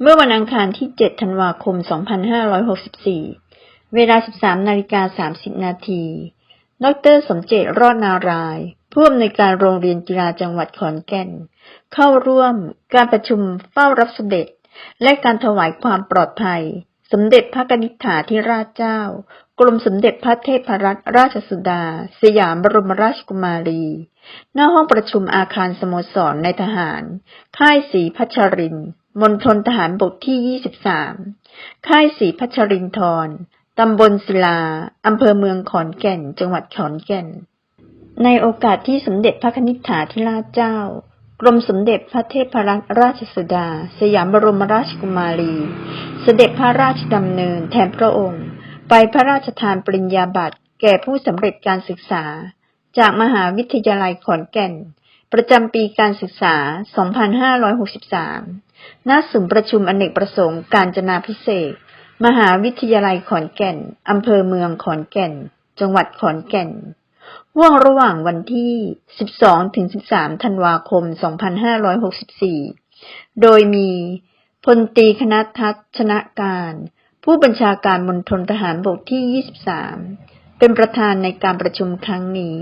เมื่อวันอังคารที่ 7 ธันวาคม 2564 เวลา 13 นาฬิกา 30 นาที ดร สมเจตรอดนาราย ผู้อำนวยการโรงเรียนกีฬาจังหวัดขอนแก่น เข้าร่วมการประชุมเฝ้ารับเสด็จ และการถวายความปลอดภัย สมเด็จพระนิษฐาธิราชเจ้า กรมสมเด็จพระเทพรัตนราชสุดา สยามบรมราชกุมารี หน้าห้องประชุมอาคารสโมสรในทหาร ค่ายศรีพัชรินทร์ มณฑลทหารบกที่ 23 ค่ายศรีพัชรินทรตำบลศิลา อำเภอเมืองขอนแก่น จังหวัดขอนแก่น ในโอกาสที่สมเด็จพระนิษฐาธิราชเจ้า กรมสมเด็จพระเทพรัตนราชสุดา สยามบรมราชกุมารี เสด็จพระราชดำเนินแทนพระองค์ ไปพระราชทานปริญญาบัตรแก่ผู้สำเร็จการศึกษา จากมหาวิทยาลัยขอนแก่น ประจำปีการศึกษา 2563 ณ ศูนย์ประชุมอเนกประสงค์การจนาพิเศษ มหาวิทยาลัยขอนแก่น อำเภอเมืองขอนแก่น จังหวัดขอนแก่นห่วงระหว่างวันที่ 12-13 ธันวาคม 2564 โดยมีพลตีคณะทัศชนะการ ผู้บัญชาการมณฑลทหารบกที่ 23 เป็นประธานในการประชุมครั้งนี้